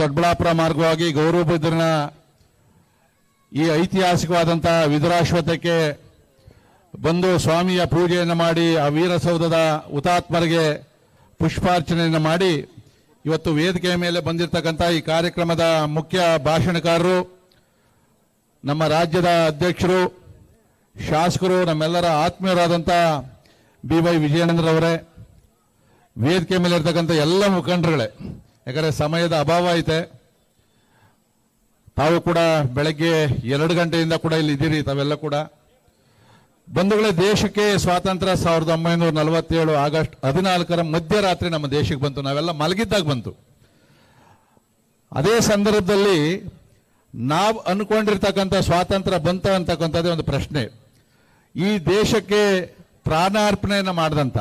ದೊಡ್ಡಬಳ್ಳಾಪುರ ಮಾರ್ಗವಾಗಿ ಗೌರವಬುದ್ಧನ ಈ ಐತಿಹಾಸಿಕವಾದಂಥ ವಿದುರಾಶ್ವತಕ್ಕೆ ಬಂದು ಸ್ವಾಮಿಯ ಪೂಜೆಯನ್ನು ಮಾಡಿ, ಆ ವೀರಸೌಧದ ಹುತಾತ್ಮರಿಗೆ ಪುಷ್ಪಾರ್ಚನೆಯನ್ನು ಮಾಡಿ, ಇವತ್ತು ವೇದಿಕೆಯ ಮೇಲೆ ಬಂದಿರತಕ್ಕಂಥ ಈ ಕಾರ್ಯಕ್ರಮದ ಮುಖ್ಯ ಭಾಷಣಕಾರರು, ನಮ್ಮ ರಾಜ್ಯದ ಅಧ್ಯಕ್ಷರು, ಶಾಸಕರು, ನಮ್ಮೆಲ್ಲರ ಆತ್ಮೀಯರಾದಂಥ ಬಿ ವೈ ವಿಜಯಾನಂದ್ರ ಅವರೇ ವೇದಿಕೆ ಮೇಲೆ ಇರ್ತಕ್ಕಂಥ ಎಲ್ಲ ಮುಖಂಡರುಗಳೇ ಯಾಕಂದರೆ ಸಮಯದ ಅಭಾವ ಐತೆ. ತಾವು ಕೂಡ ಬೆಳಗ್ಗೆ ಎರಡು ಗಂಟೆಯಿಂದ ಕೂಡ ಇಲ್ಲಿ ಇದ್ದೀರಿ, ತಾವೆಲ್ಲ ಕೂಡ. ಬಂಧುಗಳೇ, ದೇಶಕ್ಕೆ ಸ್ವಾತಂತ್ರ್ಯ ಸಾವಿರದ ಒಂಬೈನೂರ ನಲವತ್ತೇಳು ಆಗಸ್ಟ್ ಹದಿನಾಲ್ಕರ ಮಧ್ಯರಾತ್ರಿ ನಮ್ಮ ದೇಶಕ್ಕೆ ಬಂತು. ನಾವೆಲ್ಲ ಮಲಗಿದ್ದಾಗ ಬಂತು. ಅದೇ ಸಂದರ್ಭದಲ್ಲಿ ನಾವು ಅನ್ಕೊಂಡಿರ್ತಕ್ಕಂಥ ಸ್ವಾತಂತ್ರ್ಯ ಬಂತ ಅಂತಕ್ಕಂಥದ್ದೇ ಒಂದು ಪ್ರಶ್ನೆ. ಈ ದೇಶಕ್ಕೆ ಪ್ರಾಣಾರ್ಪಣೆಯನ್ನು ಮಾಡಿದಂಥ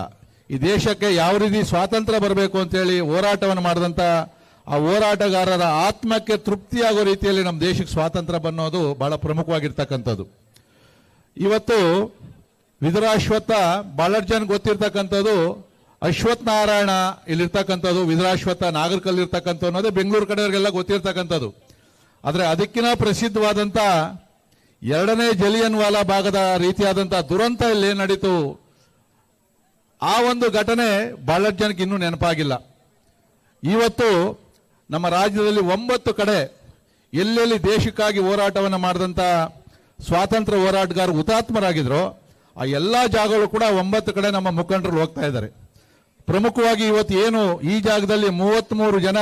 ಈ ದೇಶಕ್ಕೆ ಯಾವ ರೀತಿ ಸ್ವಾತಂತ್ರ್ಯ ಬರಬೇಕು ಅಂತೇಳಿ ಹೋರಾಟವನ್ನು ಮಾಡಿದಂಥ ಆ ಹೋರಾಟಗಾರರ ಆತ್ಮಕ್ಕೆ ತೃಪ್ತಿಯಾಗೋ ರೀತಿಯಲ್ಲಿ ನಮ್ಮ ದೇಶಕ್ಕೆ ಸ್ವಾತಂತ್ರ್ಯ ಬನ್ನೋದು ಬಹಳ ಪ್ರಮುಖವಾಗಿರ್ತಕ್ಕಂಥದ್ದು. ಇವತ್ತು ವಿದುರಾಶ್ವತ್ಥ ಬಾಲರ್ಜನ್ ಜನ ಗೊತ್ತಿರ್ತಕ್ಕಂಥದ್ದು ಅಶ್ವತ್ಥ ನಾರಾಯಣ ಇಲ್ಲಿರ್ತಕ್ಕಂಥದ್ದು, ವಿದುರಾಶ್ವತ್ಥ ನಾಗರಿಕಲ್ಲಿರ್ತಕ್ಕಂಥ ಅನ್ನೋದೇ ಬೆಂಗಳೂರು ಕಡೆಯವರಿಗೆಲ್ಲ ಗೊತ್ತಿರ್ತಕ್ಕಂಥದ್ದು. ಆದರೆ ಅದಕ್ಕಿಂತ ಪ್ರಸಿದ್ಧವಾದಂಥ ಎರಡನೇ ಜಲಿಯನ್ ವಾಲಾ ಭಾಗದ ರೀತಿಯಾದಂಥ ದುರಂತ ಇಲ್ಲಿ ನಡೀತು? ಆ ಒಂದು ಘಟನೆ ಬಹಳಷ್ಟು ಜನಕ್ಕೆ ಇನ್ನೂ ನೆನಪಾಗಿಲ್ಲ. ಇವತ್ತು ನಮ್ಮ ರಾಜ್ಯದಲ್ಲಿ ಒಂಬತ್ತು ಕಡೆ ಎಲ್ಲೆಲ್ಲಿ ದೇಶಕ್ಕಾಗಿ ಹೋರಾಟವನ್ನು ಮಾಡಿದಂಥ ಸ್ವಾತಂತ್ರ್ಯ ಹೋರಾಟಗಾರರು ಹುತಾತ್ಮರಾಗಿದ್ರು, ಆ ಎಲ್ಲ ಜಾಗಗಳು ಕೂಡ ಒಂಬತ್ತು ಕಡೆ ನಮ್ಮ ಮುಖಂಡರು ಹೋಗ್ತಾ ಇದ್ದಾರೆ. ಪ್ರಮುಖವಾಗಿ ಇವತ್ತು ಏನು ಈ ಜಾಗದಲ್ಲಿ ಮೂವತ್ತ್ಮೂರು ಜನ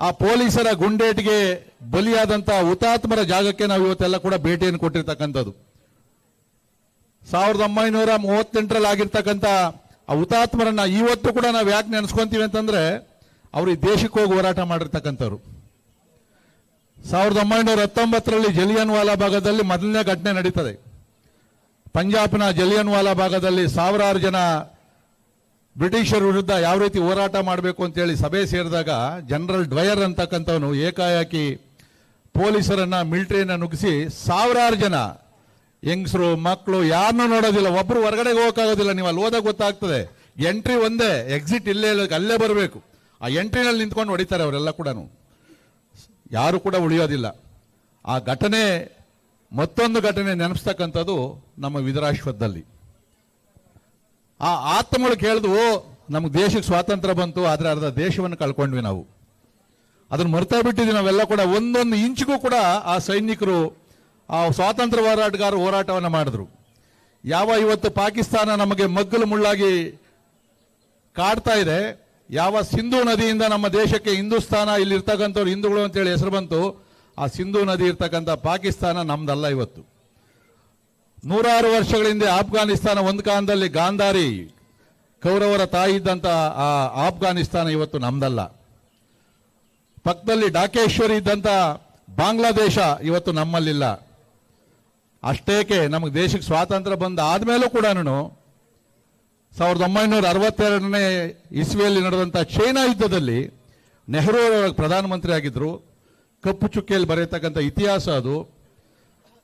ಆ ಪೊಲೀಸರ ಗುಂಡೇಟಿಗೆ ಬಲಿಯಾದಂಥ ಹುತಾತ್ಮರ ಜಾಗಕ್ಕೆ ನಾವು ಇವತ್ತೆಲ್ಲ ಕೂಡ ಭೇಟಿಯನ್ನು ಕೊಟ್ಟಿರ್ತಕ್ಕಂಥದ್ದು. ಸಾವಿರದ ಒಂಬೈನೂರ ಮೂವತ್ತೆಂಟರಲ್ಲಿ ಆಗಿರ್ತಕ್ಕಂಥ ಆ ಹುತಾತ್ಮರನ್ನ ಇವತ್ತು ಕೂಡ ನಾವು ಯಾಕೆ ನೆನೆಸ್ಕೊಂತೀವಿ ಅಂತಂದ್ರೆ, ಅವರು ಈ ದೇಶಕ್ಕೆ ಹೋಗಿ ಹೋರಾಟ ಮಾಡಿರ್ತಕ್ಕಂಥವ್ರು. ಸಾವಿರದ ಒಂಬೈನೂರ ಹತ್ತೊಂಬತ್ತರಲ್ಲಿ ಜಲಿಯನ್ ವಾಲಾ ಭಾಗದಲ್ಲಿ ಮೊದಲನೇ ಘಟನೆ ನಡೀತದೆ. ಪಂಜಾಬ್ನ ಜಲಿಯನ್ ವಾಲಾ ಭಾಗದಲ್ಲಿ ಸಾವಿರಾರು ಜನ ಬ್ರಿಟಿಷರ ವಿರುದ್ಧ ಯಾವ ರೀತಿ ಹೋರಾಟ ಮಾಡಬೇಕು ಅಂತೇಳಿ ಸಭೆ ಸೇರಿದಾಗ ಜನರಲ್ ಡ್ವಯರ್ ಅಂತಕ್ಕಂಥವನು ಏಕಾಏಕಿ ಪೊಲೀಸರನ್ನ, ಮಿಲಿಟರಿಯನ್ನ ನುಗ್ಗಿಸಿ ಸಾವಿರಾರು ಜನ ಹೆಂಗಸರು ಮಕ್ಕಳು ಯಾರನ್ನೂ ನೋಡೋದಿಲ್ಲ. ಒಬ್ಬರು ಹೊರಗಡೆ ಹೋಗೋಕ್ಕಾಗೋದಿಲ್ಲ. ನೀವು ಅಲ್ಲಿ ಹೋದಾಗ ಗೊತ್ತಾಗ್ತದೆ. ಎಂಟ್ರಿ ಒಂದೇ ಎಕ್ಸಿಟ್ ಇಲ್ಲೇ ಇಲ್ಲ, ಅಲ್ಲೇ ಬರಬೇಕು. ಆ ಎಂಟ್ರಿನಲ್ಲಿ ನಿಂತ್ಕೊಂಡು ಹೊಡಿತಾರೆ ಅವರೆಲ್ಲ ಕೂಡ ಯಾರು ಕೂಡ ಉಳಿಯೋದಿಲ್ಲ. ಆ ಘಟನೆ ಮತ್ತೊಂದು ಘಟನೆ ನೆನಪಿಸ್ತಕ್ಕಂಥದ್ದು ನಮ್ಮ ವಿದರಾಶ್ವದಲ್ಲಿ ಆ ಆತ್ಮಗಳು ಕೇಳಿದ್ವು ನಮ್ಗೆ ದೇಶಕ್ಕೆ ಸ್ವಾತಂತ್ರ್ಯ ಬಂತು ಆದರೆ ಅರ್ಧ ದೇಶವನ್ನು ಕಳ್ಕೊಂಡ್ವಿ ನಾವು. ಅದನ್ನು ಮರ್ತಾ ಬಿಟ್ಟಿದ್ವಿ ನಾವೆಲ್ಲ ಕೂಡ. ಒಂದೊಂದು ಇಂಚಿಗೂ ಕೂಡ ಆ ಸೈನಿಕರು ಆ ಸ್ವಾತಂತ್ರ್ಯ ಹೋರಾಟಗಾರ ಹೋರಾಟವನ್ನು ಮಾಡಿದ್ರು. ಯಾವ ಇವತ್ತು ಪಾಕಿಸ್ತಾನ ನಮಗೆ ಮಗ್ಗಲು ಮುಳ್ಳಾಗಿ ಕಾಡ್ತಾ ಇದೆ, ಯಾವ ಸಿಂಧೂ ನದಿಯಿಂದ ನಮ್ಮ ದೇಶಕ್ಕೆ ಹಿಂದೂಸ್ತಾನ ಇಲ್ಲಿ ಇರ್ತಕ್ಕಂಥವ್ರು ಹಿಂದೂಗಳು ಅಂತೇಳಿ ಹೆಸರು ಬಂತು, ಆ ಸಿಂಧೂ ನದಿ ಇರ್ತಕ್ಕಂಥ ಪಾಕಿಸ್ತಾನ ನಮ್ದಲ್ಲ ಇವತ್ತು. ನೂರಾರು ವರ್ಷಗಳ ಹಿಂದೆ ಆಫ್ಘಾನಿಸ್ತಾನ ಒಂದು ಕಾಲದಲ್ಲಿ ಗಾಂಧಾರಿ ಕೌರವರ ತಾಯಿ ಇದ್ದಂಥ ಆ ಆಫ್ಘಾನಿಸ್ತಾನ ಇವತ್ತು ನಮ್ದಲ್ಲ. ಪಕ್ಕದಲ್ಲಿ ಡಾಕೇಶ್ವರಿ ಇದ್ದಂಥ ಬಾಂಗ್ಲಾದೇಶ ಇವತ್ತು ನಮ್ಮಲ್ಲಿಲ್ಲ. ಅಷ್ಟೇಕೆ, ನಮಗೆ ದೇಶಕ್ಕೆ ಸ್ವಾತಂತ್ರ್ಯ ಬಂದ ಆದಮೇಲೂ ಕೂಡ ಸಾವಿರದ ಒಂಬೈನೂರ ಅರವತ್ತೆರಡನೇ ಇಸ್ವಿಯಲ್ಲಿ ನಡೆದಂಥ ಚೈನಾ ಯುದ್ಧದಲ್ಲಿ ನೆಹರು ಪ್ರಧಾನಮಂತ್ರಿ ಆಗಿದ್ದರು ಕಪ್ಪು ಚುಕ್ಕೆಯಲ್ಲಿ ಬರೆಯತಕ್ಕಂಥ ಇತಿಹಾಸ ಅದು.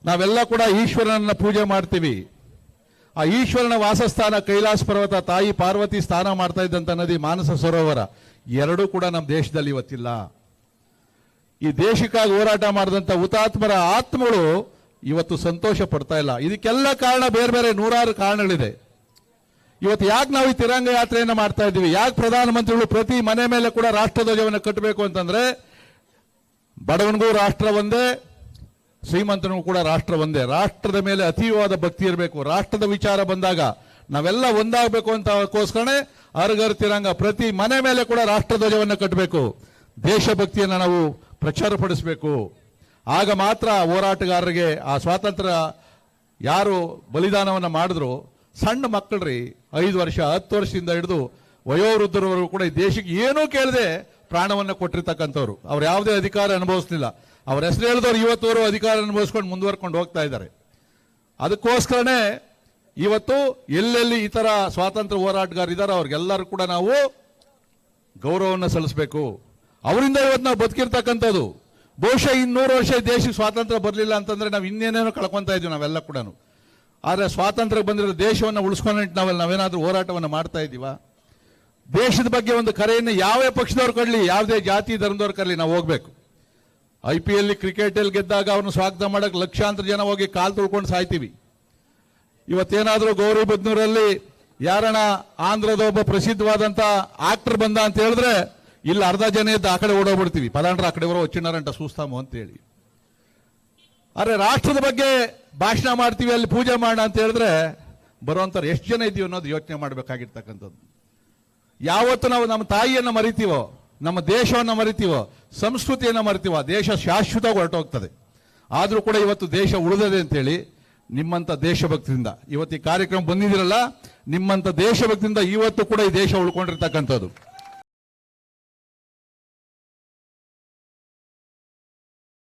ನಾವೆಲ್ಲ ಕೂಡ ಈಶ್ವರನನ್ನು ಪೂಜೆ ಮಾಡ್ತೀವಿ. ಆ ಈಶ್ವರನ ವಾಸಸ್ಥಾನ ಕೈಲಾಸ ಪರ್ವತ, ತಾಯಿ ಪಾರ್ವತಿ ಸ್ಥಾನ ಮಾಡ್ತಾ ಇದ್ದಂಥ ನದಿ ಮಾನಸ ಸರೋವರ, ಎರಡೂ ಕೂಡ ನಮ್ಮ ದೇಶದಲ್ಲಿ ಇವತ್ತಿಲ್ಲ. ಈ ದೇಶಕ್ಕಾಗಿ ಹೋರಾಟ ಮಾಡಿದಂಥ ಹುತಾತ್ಮರ ಆತ್ಮಗಳು ಇವತ್ತು ಸಂತೋಷ ಪಡ್ತಾ ಇಲ್ಲ. ಇದಕ್ಕೆಲ್ಲ ಕಾರಣ ಬೇರೆ ಬೇರೆ ನೂರಾರು ಕಾರಣಗಳಿದೆ. ಇವತ್ತು ಯಾಕೆ ನಾವು ಈ ತಿರಂಗ ಯಾತ್ರೆಯನ್ನು ಮಾಡ್ತಾ ಇದ್ದೀವಿ? ಯಾಕೆ ಪ್ರಧಾನಮಂತ್ರಿಗಳು ಪ್ರತಿ ಮನೆ ಮೇಲೆ ಕೂಡ ರಾಷ್ಟ್ರಧ್ವಜವನ್ನು ಕಟ್ಟಬೇಕು ಅಂತಂದ್ರೆ, ಬಡವನಿಗೂ ರಾಷ್ಟ್ರ ಒಂದೇ, ಶ್ರೀಮಂತನಿಗೂ ಕೂಡ ರಾಷ್ಟ್ರ ಒಂದೇ. ರಾಷ್ಟ್ರದ ಮೇಲೆ ಅತೀವಾದ ಭಕ್ತಿ ಇರಬೇಕು. ರಾಷ್ಟ್ರದ ವಿಚಾರ ಬಂದಾಗ ನಾವೆಲ್ಲ ಒಂದಾಗಬೇಕು ಅಂತ ಅದಕ್ಕೋಸ್ಕರನೇ ಅರ್ಗರ್ ತಿರಂಗ ಪ್ರತಿ ಮನೆ ಮೇಲೆ ಕೂಡ ರಾಷ್ಟ್ರಧ್ವಜವನ್ನು ಕಟ್ಟಬೇಕು. ದೇಶಭಕ್ತಿಯನ್ನು ನಾವು ಪ್ರಚಾರಪಡಿಸಬೇಕು ಆಗ ಮಾತ್ರ ಹೋರಾಟಗಾರರಿಗೆ ಆ ಸ್ವಾತಂತ್ರ್ಯ ಯಾರು ಬಲಿದಾನವನ್ನು ಮಾಡಿದ್ರು? ಸಣ್ಣ ಮಕ್ಕಳ್ರಿ ಐದು ವರ್ಷ, ಹತ್ತು ವರ್ಷದಿಂದ ಹಿಡಿದು ವಯೋವೃದ್ಧರವರು ಕೂಡ ಈ ದೇಶಕ್ಕೆ ಏನೂ ಕೇಳದೆ ಪ್ರಾಣವನ್ನು ಕೊಟ್ಟಿರ್ತಕ್ಕಂಥವ್ರು. ಅವ್ರು ಯಾವುದೇ ಅಧಿಕಾರ ಅನುಭವಿಸ್ಲಿಲ್ಲ. ಅವ್ರ ಹೆಸರು ಹೇಳಿದವ್ರು ಇವತ್ತವರು ಅಧಿಕಾರ ಅನುಭವಿಸ್ಕೊಂಡು ಮುಂದುವರ್ಕೊಂಡು ಹೋಗ್ತಾ ಇದ್ದಾರೆ ಅದಕ್ಕೋಸ್ಕರನೇ ಇವತ್ತು ಎಲ್ಲೆಲ್ಲಿ ಈ ಥರ ಸ್ವಾತಂತ್ರ್ಯ ಹೋರಾಟಗಾರ ಇದ್ದಾರೆ ಅವ್ರಿಗೆಲ್ಲರೂ ಕೂಡ ನಾವು ಗೌರವವನ್ನು ಸಲ್ಲಿಸಬೇಕು. ಅವರಿಂದ ಇವತ್ತು ನಾವು ಬದುಕಿರ್ತಕ್ಕಂಥದ್ದು. ಬಹುಶಃ ಇನ್ನೂರು ವರ್ಷ ದೇಶಕ್ಕೆ ಸ್ವಾತಂತ್ರ್ಯ ಬರಲಿಲ್ಲ ಅಂತಂದ್ರೆ ನಾವು ಇನ್ನೇನೇನೋ ಕಳ್ಕೊತಾ ಇದ್ದೀವಿ ನಾವೆಲ್ಲ ಕೂಡ ಆದರೆ ಸ್ವಾತಂತ್ರ್ಯ ಬಂದಿರೋ ದೇಶವನ್ನು ಉಳಿಸ್ಕೊಂಡು ನಾವೆಲ್ಲ ನಾವೇನಾದರೂ ಹೋರಾಟವನ್ನು ಮಾಡ್ತಾ ಇದ್ದೀವ? ದೇಶದ ಬಗ್ಗೆ ಒಂದು ಕರೆಯನ್ನು ಯಾವ್ಯಾವ ಪಕ್ಷದವ್ರು ಕರಲಿ, ಯಾವುದೇ ಜಾತಿ ಧರ್ಮದವ್ರು ಕರಲಿ, ನಾವು ಹೋಗ್ಬೇಕು. ಐ ಪಿ ಎಲ್ ಕ್ರಿಕೆಟಲ್ಲಿ ಗೆದ್ದಾಗ ಅವ್ರನ್ನ ಸ್ವಾಗತ ಮಾಡಕ್ಕೆ ಲಕ್ಷಾಂತರ ಜನ ಹೋಗಿ ಕಾಲು ತುಳ್ಕೊಂಡು ಸಾಯ್ತೀವಿ. ಇವತ್ತೇನಾದ್ರೂ ಗೌರಿಬದ್ನೂರಲ್ಲಿ ಯಾರಣ ಆಂಧ್ರದ ಒಬ್ಬ ಪ್ರಸಿದ್ಧವಾದಂಥ ಆಕ್ಟರ್ ಬಂದ ಅಂತ ಹೇಳಿದ್ರೆ ಇಲ್ಲಿ ಅರ್ಧ ಜನ ಇದ್ದ ಆ ಕಡೆ ಓಡೋಗ್ಬಿಡ್ತೀವಿ. ಪದಾಂಡ್ರ ಆ ಕಡೆ ಬರೋ ಒಚ್ಚಿಣ್ಣಾರಂಟ ಸೂಸ್ತಾಮು ಅಂತೇಳಿ ಅರೆ ರಾಷ್ಟ್ರದ ಬಗ್ಗೆ ಭಾಷಣ ಮಾಡ್ತೀವಿ, ಅಲ್ಲಿ ಪೂಜೆ ಮಾಡೋಣ ಅಂತ ಹೇಳಿದ್ರೆ ಬರುವಂಥವ್ರು ಎಷ್ಟು ಜನ ಇದೀವಿ ಅನ್ನೋದು ಯೋಚನೆ ಮಾಡಬೇಕಾಗಿರ್ತಕ್ಕಂಥದ್ದು. ಯಾವತ್ತು ನಾವು ನಮ್ಮ ತಾಯಿಯನ್ನು ಮರಿತೀವೋ, ನಮ್ಮ ದೇಶವನ್ನು ಮರಿತೀವೋ, ಸಂಸ್ಕೃತಿಯನ್ನು ಮರಿತೀವೋ ದೇಶ ಶಾಶ್ವತವಾಗಿ ಹೊರಟೋಗ್ತದೆ. ಆದರೂ ಕೂಡ ಇವತ್ತು ದೇಶ ಉಳಿದದೆ ಅಂತೇಳಿ ನಿಮ್ಮಂಥ ದೇಶಭಕ್ತಿಯಿಂದ, ಇವತ್ತು ಈ ಕಾರ್ಯಕ್ರಮ ಬಂದಿದ್ದೀರಲ್ಲ ನಿಮ್ಮಂಥ ದೇಶಭಕ್ತಿಯಿಂದ ಇವತ್ತು ಕೂಡ ಈ ದೇಶ ಉಳ್ಕೊಂಡಿರ್ತಕ್ಕಂಥದ್ದು.